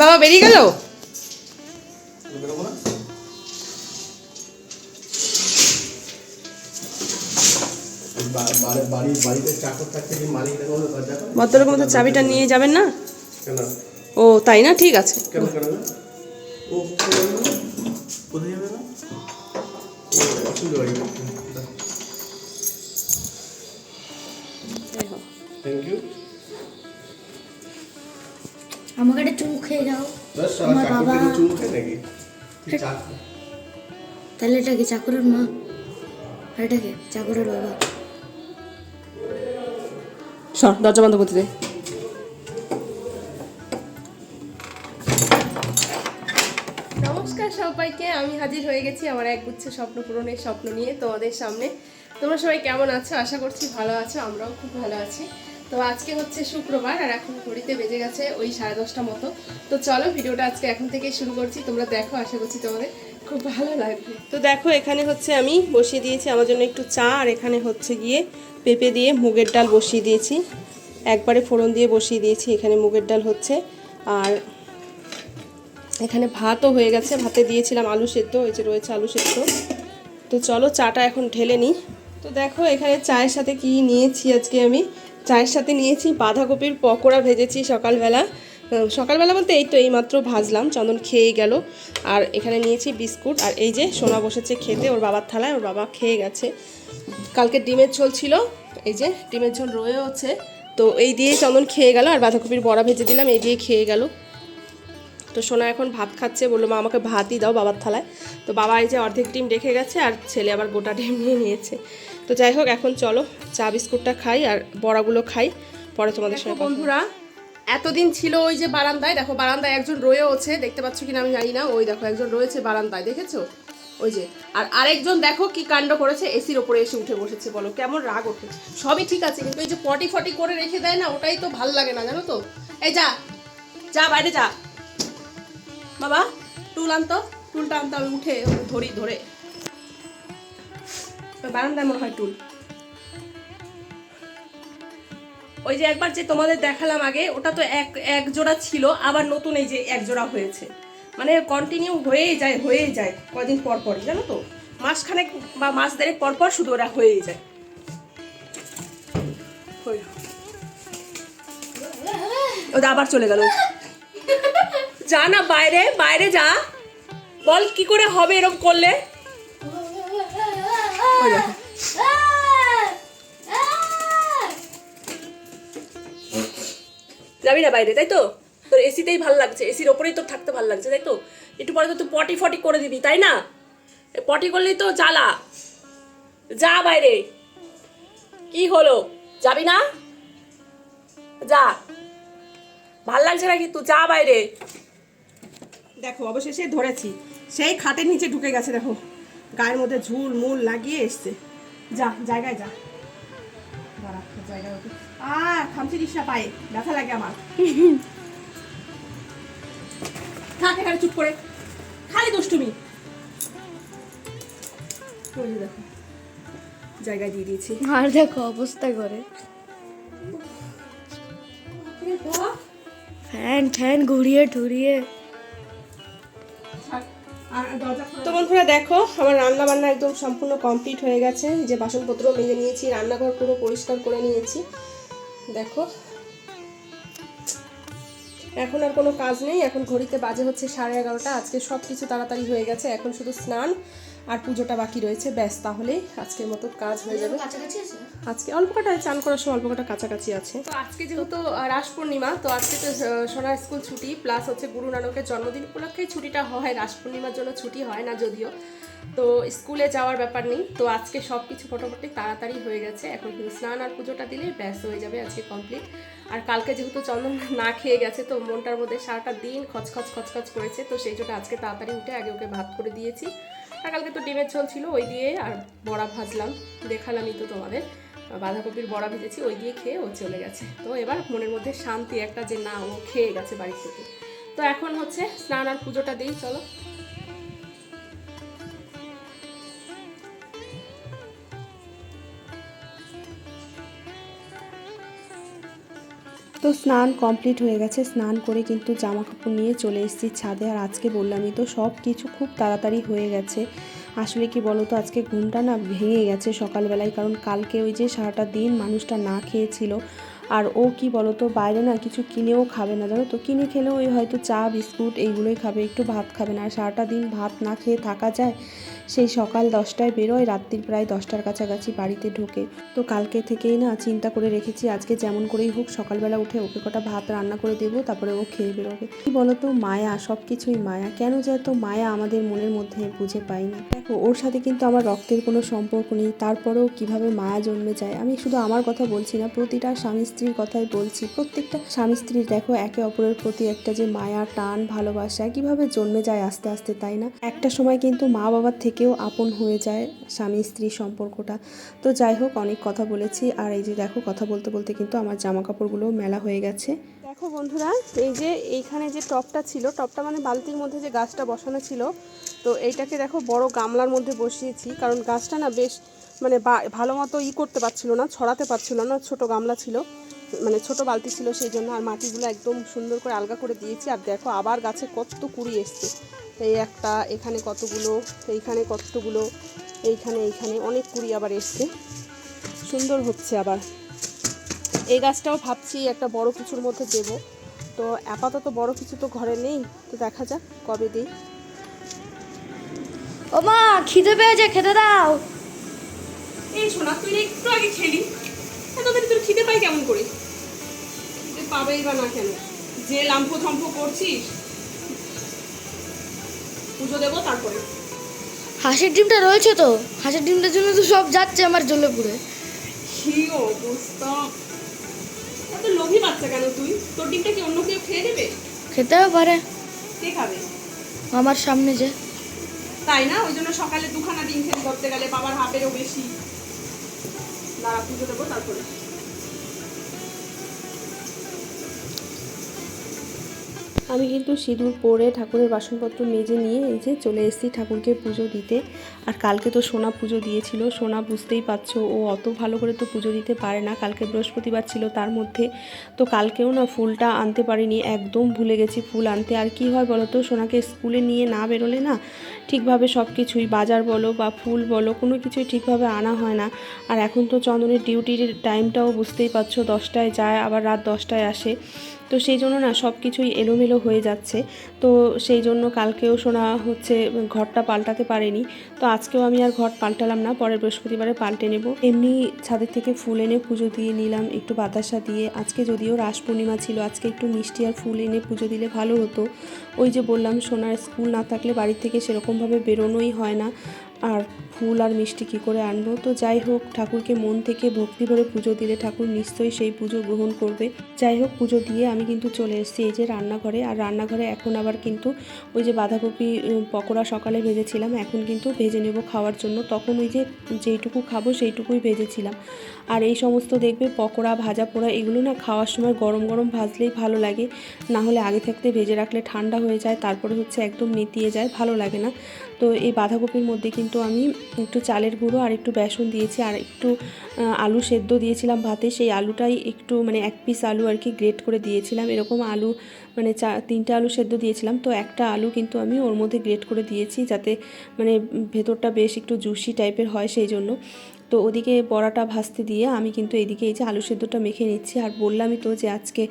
বাবা বেরিয়ে গেল? ভদ্রলোক মতো চাবিটা নিয়ে যাবেন না? ও, তাই না? ঠিক আছে। কেন কেন আমাকে একটা চুমু খেয়ে যাও আমার বাবা- চুমু খায় নাকি। তাহলে এটা কি চাকরের মা? আর এটা কি? চাকরের বাবা। সর দরজা বন্ধ করতে দে। নমস্কার সবাইকে আমি হাজির হয়ে গেছি আমার এক গুচ্ছ স্বপ্ন পূরণের স্বপ্ন নিয়ে তোমাদের সামনে। তোমরা সবাই কেমন আছো? আশা করছি ভালো আছো আমরাও খুব ভালো আছি। তো আজকে হচ্ছে শুক্রবার আর এখন ঘড়িতে বেজে গেছে ওই সাড়ে দশটা মতো। তো চলো ভিডিওটা আজকে এখন থেকেই শুরু করছি। তোমরা দেখো, আশা করছি তোমাদের খুব ভালো লাগবে। তো দেখো, এখানে হচ্ছে আমি বসিয়ে দিয়েছি আমার জন্য একটু চা আর এখানে হচ্ছে গিয়ে পেঁপে দিয়ে মুগের ডাল বসিয়ে দিয়েছি। একবারে ফোড়ন দিয়ে বসিয়ে দিয়েছি, এখানে মুগের ডাল হচ্ছে। আর এখানে ভাতও হয়ে গেছে, ভাতে দিয়েছিলাম আলু সেদ্ধ, ওই যে রয়েছে আলু সেদ্ধ। তো চলো চাটা এখন ঢেলে নিই। তো দেখো, এখানে চায়ের সাথে কি নিয়েছি আজকে আমি? চায়ের সাথে নিয়েছি, বাঁধাকপির পকোড়া ভেজেছি সকালবেলা। সকালবেলা বলতে এই তো এইমাত্র ভাজলাম, চন্দন খেয়ে গেল। আর এখানে নিয়েছি বিস্কুট, আর এই যে সোনা বসেছে খেতে, ওর বাবার থালায়, ওর বাবা খেয়ে গেছে। কালকে ডিমের ঝোল ছিল, এই যে ডিমের ঝোল রয়েওছে। তো এই দিয়ে চন্দন খেয়ে গেল, আর বাঁধাকপির বড়া ভেজে দিলাম, এই দিয়ে খেয়ে গেল। তো সোনা এখন ভাত খাচ্ছে বলল মা আমাকে ভাতই দাও বাবার থালায়। তো বাবা এই যে অর্ধেক ডিম রেখে গেছে আর ছেলে আবার গোটা ডিম নিয়ে নিয়েছে। তো যাই হোক এখন চলো চা বিস্কুটটা খাই আর বড়াগুলো খাই পরে তোমাদের সঙ্গে বন্ধুরা এতদিন ছিল ওই যে বারান্দায় দেখো বারান্দায় একজন রয়েও আছে দেখতে পাচ্ছ কিনা আমি জানি না ওই দেখো একজন রয়েছে বারান্দায় দেখেছ? ওই যে আর আরেকজন দেখো কি কাণ্ড করেছে এসির ওপরে এসে উঠে বসেছে বলো কেমন রাগ ওঠে। সবই ঠিক আছে কিন্তু এই যে পটি ফটি করে রেখে দেয় না ওটাই তো ভালো লাগে না জানো তো? এই যা যা বাইরে যা। বাবা, টুল আনতো। টুলটা আনতো আমি উঠে ধরি, ধরে। বারান্দায় মনে হয় টুল। ওই যে একবার যে তোমাদের দেখালাম আগে, ওটা তো এক এক জোড়া ছিল, আবার নতুন এই যে এক জোড়া হয়েছে। মানে কন্টিনিউ হয়েই যায় হয়েই যায়, কদিন পর পরই, জানো তো? মাসখানেক বা মাস দেড়েক পর পর শুধু ওরা হয়েই যায়। ওটা আবার চলে গেল। যা না বাইরে বাইরে যা। বল, কি করে হবে এরকম করলে? যাবি না বাইরে, তাই তো? তোর এসিতেই ভালো লাগছে, এসির ওপরেই তোর থাকতে ভালো লাগছে, তাই তো? একটু পরে তো তুই পটি ফটি করে দিবি, তাই না? পটি করলেই তো জ্বালা। যা বাইরে। কি হলো? যাবি না? যা। ভালো লাগছে নাকি? তুই যা বাইরে। দেখো অবশেষে ধরেছি। সেই খাটের নিচে ঢুকে গেছে দেখো। গায়ের মধ্যে ঝুল মূল লাগিয়ে এসছে। যা জায়গায় যা। দাঁড়া জায়গায় আহ খামচি দিস পায়ে। ব্যথা লাগে আমার। থাক এখানে চুপ করে। খালি দুষ্টুমি। দেখো জায়গায় দিয়ে দিয়েছি। আর দেখো অবস্থা করে। ফ্যান ফ্যান ঘুরিয়ে ঠুরিয়ে। তো বন্ধুরা দেখো, আমার রান্না বান্না একদম সম্পূর্ণ কমপ্লিট হয়ে গেছে। যে বাসনপত্র মেজে নিয়েছি, রান্নাঘর পুরো পরিষ্কার করে নিয়েছি। দেখো, এখন আর কোনো কাজ নেই। এখন ঘড়িতে বাজে হচ্ছে সাড়ে এগারোটা। আজকে সব কিছু তাড়াতাড়ি হয়ে গেছে। এখন শুধু স্নান আর পুজোটা বাকি রয়েছে। ব্যাস তাহলে আজকের মতো কাজ হয়ে যাবে। আজকে অল্প কটা চান করার সময় অল্প কটা কাছাকাছি আছে। তো আজকে যেহেতু রাস পূর্ণিমা তো আজকে তো সোনার স্কুল ছুটি প্লাস হচ্ছে গুরু নানকের জন্মদিন উপলক্ষেই ছুটিটা হয়। রাস পূর্ণিমার জন্য ছুটি হয় না যদিও। তো স্কুলে যাওয়ার ব্যাপার নেই। তো আজকে সব কিছু মোটামুটি তাড়াতাড়ি হয়ে গেছে। এখন শুধু স্নান আর পুজোটা দিলেই ব্যস্ত হয়ে যাবে আজকে কমপ্লিট আর কালকে যেহেতু চন্দন না খেয়ে গেছে তো মনটার মধ্যে সারাটা দিন খচখচ খচখচ করেছে। তো সেই জন্য আজকে তাড়াতাড়ি উঠে আগে ওকে ভাত করে দিয়েছি। আর কালকে তো ডিমের ঝোল ছিল, ওই দিয়ে আর বড়া ভাজলাম। দেখালামই তো তোমাদের। বাঁধাকপির বড়া ভেজেছি, ওই দিয়ে খেয়ে ও চলে গেছে। তো এবার মনের মধ্যে শান্তি একটা যে না, ও খেয়ে গেছে বাড়ি থেকে। তো এখন হচ্ছে স্নান আর পুজোটা দিই, চলো। তো স্নান কমপ্লিট হয়ে গেছে, স্নান করে কিন্তু জামা কাপড় নিয়ে চলে এসেছি ছাদে। আর আজকে বললামই তো, সব কিছু খুব তাড়াতাড়ি হয়ে গেছে। আসলে কি বলো তো আজকে ঘুমটা না ভেঙে গেছে সকালবেলায়, কারণ কালকে ওই যে সারাটা দিন মানুষটা না খেয়েছিল আর ও কি বলো তো বাইরে না কিছু কিনেও খাবে না, জানো তো? কিনে খেলেও ওই হয়তো চা, বিস্কুট এইগুলোই খাবে, একটু ভাত খাবে না। আর সারাটা দিন ভাত না খেয়ে থাকা যায়, সেই সকাল দশটায় বেরোয়, রাত্রির প্রায় দশটার কাছাকাছি বাড়িতে ঢোকে। তো কালকে থেকেই না চিন্তা করে রেখেছি, আজকে যেমন করেই হোক, সকালবেলা উঠে ওকে কটা ভাত রান্না করে দেবো, তারপরে ও খেয়ে বেরোবে। কি বলতো, মায়া সব কিছুই মায়া। কেন যে এত মায়া আমাদের মনের মধ্যে বুঝে পাই না। দেখো, ওর সাথে কিন্তু আমার রক্তের কোনো সম্পর্ক নেই, তারপরেও কীভাবে মায়া জন্মে যায়, আমি শুধু আমার কথা বলছি না, প্রতিটা স্বামী স্ত্রীর কথাই বলছি। প্রত্যেকটা স্বামী স্ত্রীর দেখো একে অপরের প্রতি একটা যে মায়া, টান, ভালোবাসা, কীভাবে জন্মে যায় আস্তে আস্তে, তাই না? একটা সময় কিন্তু মা বাবার থেকেও আপন হয়ে যায় স্বামী স্ত্রী সম্পর্কটা। তো যাই হোক, অনেক কথা বলেছি। আর এই যে দেখো, কথা বলতে বলতে কিন্তু আমার জামা কাপড়গুলো মেলা হয়ে গেছে। দেখো বন্ধুরা, এই যে এইখানে যে টপটা ছিল, টপটা মানে বালতির মধ্যে যে গাছটা বসানো ছিল, তো এইটাকে দেখো বড় গামলার মধ্যে বসিয়েছি। কারণ গাছটা না বেশ মানে ভালো মতো ই করতে পারছিল না, ছড়াতে পারছিল না, ছোট গামলা ছিল মানে ছোট বালতি ছিল সেই জন্য আর মাটিগুলো একদম সুন্দর করে আলগা করে দিয়েছি। আর দেখো আবার গাছে কত কুড়ি এসছে। এই একটা, এখানে কতগুলো, এইখানে কতগুলো, এইখানে এইখানে অনেক কুড়ি আবার এসছে। সুন্দর হচ্ছে আবার। এই গাছটাও ভাবছি একটা বড় কিছুর মধ্যে দেব। তো আপাতত বড় কিছু তো ঘরে নেই, তো দেখা যাক কবে দিই। ও মা খিদে পেয়েছে, খেতে দাও। এই শোনা তুই একটু আগে খেলি। এতদিন তোর খিদে পাই কেমন করে? খিদে পাবেই বা না কেন? যে লাম্পো থম্পো করছিস পুজো দেবো তারপরে। হাঁসের ডিমটা রয়েছে তো? হাঁসের ডিমটার জন্য তো সব যাচ্ছে আমার জ্বলে পুড়ে কি অবস্থা? এত লোভী বাচ্চা কেন তুই? তোর ডিমটা কি অন্য কেউ খেয়ে দেবে? খেতেও পারে। কে খাবে? আমার সামনে যে। তাই না? ওই জন্য সকালে দুখানা ডিম খেতে করতে গেলে বাবার হাফেরও বেশি। দাঁড়া পুজো দেবো তারপরে। আমি কিন্তু সিঁদুর পরে ঠাকুরের বাসনপত্র মেজে নিয়ে এই যে চলে এসেছি ঠাকুরকে পুজো দিতে। আর কালকে তো সোনা পুজো দিয়েছিল। সোনা বুঝতেই পারছ, ও অত ভালো করে তো পুজো দিতে পারে না। কালকে বৃহস্পতিবার ছিল তার মধ্যে। তো কালকেও না ফুলটা আনতে পারিনি, একদম ভুলে গেছি ফুল আনতে। আর কি হয় বলো তো, সোনাকে স্কুলে নিয়ে না বেরোলে না ঠিকভাবে সব কিছুই, বাজার বলো বা ফুল বলো, কোনো কিছুই ঠিকভাবে আনা হয় না। আর এখন তো চন্দনের ডিউটির টাইমটাও বুঝতেই পারছ, দশটায় যায়, আবার রাত দশটায় আসে। তো সেই জন্য না সব কিছুই এলোমেলো হয়ে যাচ্ছে। তো সেই জন্য কালকেও শোনা হচ্ছে ঘরটা পাল্টাতে পারেনি। তো আজকেও আমি আর ঘর পাল্টালাম না, পরের বৃহস্পতিবারে পাল্টে নেব। এমনি ছাদের থেকে ফুল এনে পুজো দিয়ে নিলাম, একটু বাতাসা দিয়ে। আজকে যদিও রাস পূর্ণিমা ছিল, আজকে একটু মিষ্টি আর ফুল এনে পুজো দিলে ভালো হতো। ওই যে বললাম, সোনার স্কুল না থাকলে বাড়ি থেকে সেরকমভাবে বেরোনোই হয় না। আর ফুল আর মিষ্টি কী করে আনব? তো যাই হোক, ঠাকুরকে মন থেকে ভক্তি ভরে পুজো দিলে ঠাকুর নিশ্চয়ই সেই পুজো গ্রহণ করবে। যাই হোক, পুজো দিয়ে আমি কিন্তু চলে এসেছি এই যে রান্নাঘরে। আর রান্নাঘরে এখন আবার কিন্তু ওই যে বাঁধাকপি পকোড়া সকালে ভেজেছিলাম, এখন কিন্তু ভেজে নেব খাওয়ার জন্য। তখন ওই যে যেইটুকু খাব সেইটুকুই ভেজেছিলাম। আর এই সমস্ত দেখবে পকোড়া, ভাজা পোড়া এগুলো না খাওয়ার সময় গরম গরম ভাজলেই ভালো লাগে। না হলে আগে থাকতে ভেজে রাখলে ঠান্ডা হয়ে যায়, তারপরে হচ্ছে একদম নেতিয়ে যায়, ভালো লাগে না। তো এই বাঁধাকপির মধ্যে কিন্তু আমি একটু চালের গুঁড়ো আর একটু বেসন দিয়েছি আর একটু আলু সেদ্ধ দিয়েছিলাম ভাতে। সেই আলুটাই একটু মানে এক পিস আলু আর কি গ্রেট করে দিয়েছিলাম। এরকম আলু মানে চা, তিনটা আলু সেদ্ধ দিয়েছিলাম। তো একটা আলু কিন্তু আমি ওর মধ্যে গ্রেট করে দিয়েছি যাতে মানে ভেতরটা বেশ একটু জুসি টাইপের হয় সেই জন্য। তো ওদিকে বড়াটা ভাজতে দিয়ে আমি কিন্তু এদিকে এই যে আলু সেদ্ধটা মেখে নিচ্ছি। আর বললামই তো যে আজকে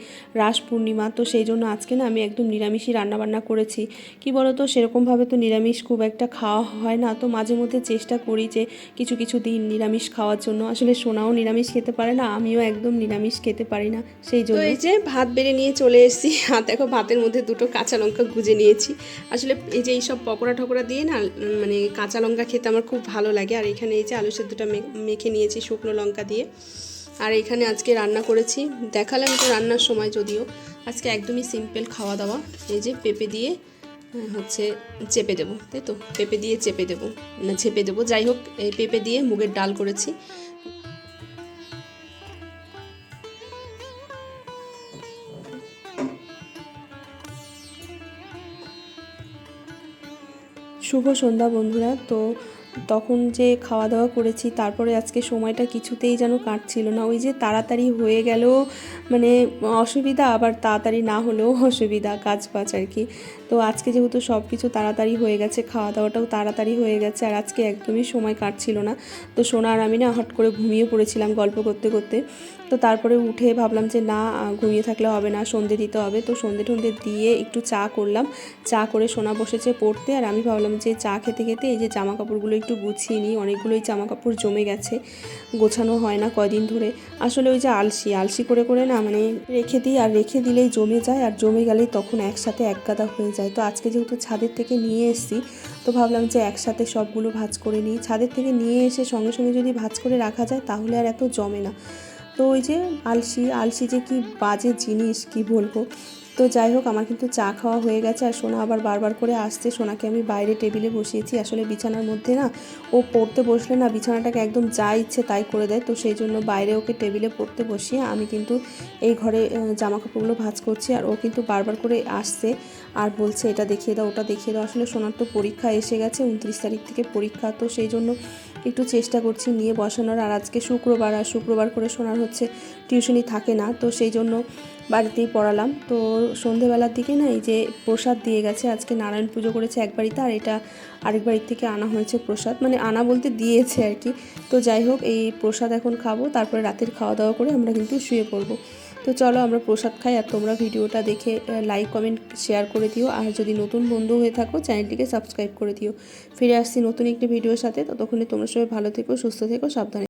রাস পূর্ণিমা তো সেই জন্য আজকে না আমি একদম নিরামিষই রান্নাবান্না করেছি। কি বলো তো সেরকমভাবে তো নিরামিষ খুব একটা খাওয়া হয় না। তো মাঝে মধ্যে চেষ্টা করি যে কিছু কিছু দিন নিরামিষ খাওয়ার জন্য। আসলে সোনাও নিরামিষ খেতে পারে না আমিও একদম নিরামিষ খেতে পারি না সেই জন্য। এই যে ভাত বেড়ে নিয়ে চলে এসেছি। আর দেখো ভাতের মধ্যে দুটো কাঁচা লঙ্কা গুজে নিয়েছি। আসলে এই যে এইসব পকোড়া ঠকোড়া দিয়ে না মানে কাঁচা লঙ্কা খেতে আমার খুব ভালো লাগে। আর এখানে এই যে আলু সেদ্ধটা মেখে নিয়েছি শুকনো লঙ্কা দিয়ে। আর এখানে আজকে রান্না করেছি, দেখালাম তো রান্নার সময় যদিও। আজকে একদমই সিম্পল খাওয়া দাওয়া। এই যে পেঁপে দিয়ে হচ্ছে চেপে দেবো, তাই তো? পেঁপে দিয়ে চেপে দেবো না চেপে দেবো। যাই হোক, এই পেঁপে দিয়ে মুগের ডাল করেছি। শুভ সন্ধ্যা বন্ধুরা। তো তখন যে খাওয়া দাওয়া করেছি, তারপরে আজকে সময়টা কিছুতেই যেন কাটছিল না। ওই যে তাড়াতাড়ি হয়ে গেলেও মানে অসুবিধা, আবার তাড়াতাড়ি না হলেও অসুবিধা, কাজ বাজ আর কি। তো আজকে যেহেতু সব কিছু তাড়াতাড়ি হয়ে গেছে খাওয়া দাওয়াটাও তাড়াতাড়ি হয়ে গেছে আর আজকে একদমই সময় কাটছিল না। তো সোনা আর আমি না হট করে ঘুমিয়ে পড়েছিলাম গল্প করতে করতে। তো তারপরে উঠে ভাবলাম যে না ঘুমিয়ে থাকলে হবে না, সন্ধে দিতে হবে। তো সন্ধে টন্ধে দিয়ে একটু চা করলাম। চা করে সোনা বসেছে পড়তে আর আমি ভাবলাম যে চা খেতে খেতে এই যে জামা কাপড়গুলো একটু গুছিয়ে নিই, অনেকগুলোই জামা কাপড় জমে গেছে, গোছানো হয় না কয়দিন ধরে। আসলে ওই যে আলসি আলসি করে করে না মানে রেখে দিই আর রেখে দিলেই জমে যায় আর জমে গেলেই তখন একসাথে এক গাদা হয়ে যায় তো আজকে যেহেতু ছাদের থেকে নিয়ে এসেছি, তো ভাবলাম যে একসাথে সবগুলো ভাজ করে নিই। ছাদের থেকে নিয়ে এসে সঙ্গে সঙ্গে যদি ভাজ করে রাখা যায়, তাহলে আর এত জমে না। তো ওই যে আলসি আলসি যে কি বাজে জিনিস, কি বলব? তো যাই হোক, আমার কিন্তু চা খাওয়া হয়ে গেছে আর সোনা আবার বারবার করে আসছে। সোনাকে আমি বাইরে টেবিলে বসিয়েছি। আসলে বিছানার মধ্যে না, ও পড়তে বসলে না বিছানাটাকে একদম যা ইচ্ছে তাই করে দেয়। তো সেই জন্য বাইরে ওকে টেবিলে পড়তে বসিয়ে আমি কিন্তু এই ঘরে জামা কাপড়গুলো ভাঁজ করছি আর ও কিন্তু বারবার করে আসছে আর বলছে, এটা দেখিয়ে দাও, ওটা দেখিয়ে দাও। আসলে সোনার তো পরীক্ষা এসে গেছে, উনত্রিশ তারিখ থেকে পরীক্ষা। তো সেই জন্য একটু চেষ্টা করছি নিয়ে বসানোর। আর আজকে শুক্রবার, আর শুক্রবার করে শোনার হচ্ছে টিউশনি থাকে না, তো সেই জন্য বাড়িতেই পড়ালাম। তো সন্ধেবেলার দিকে না এই যে প্রসাদ দিয়ে গেছে, আজকে নারায়ণ পুজো করেছে এক বাড়িতে, আর এটা আরেক বাড়ির থেকে আনা হয়েছে প্রসাদ। মানে আনা বলতে দিয়েছে আর কি। তো যাই হোক, এই প্রসাদ এখন খাব, তারপরে রাতের খাওয়া দাওয়া করে আমরা কিন্তু শুয়ে পড়ব। তো চলো আমরা প্রসাদ খাই আর তোমরা ভিডিওটা দেখে লাইক কমেন্ট শেয়ার করে দিও। আর যদি নতুন বন্ধু হয়ে থাকো চ্যানেলটিকে সাবস্ক্রাইব করে দিও। ফিরে আসছি নতুন একটি ভিডিওর সাথে। ততক্ষণে তোমরা সবাই ভালো থেকো, সুস্থ থেকো, সাবধানে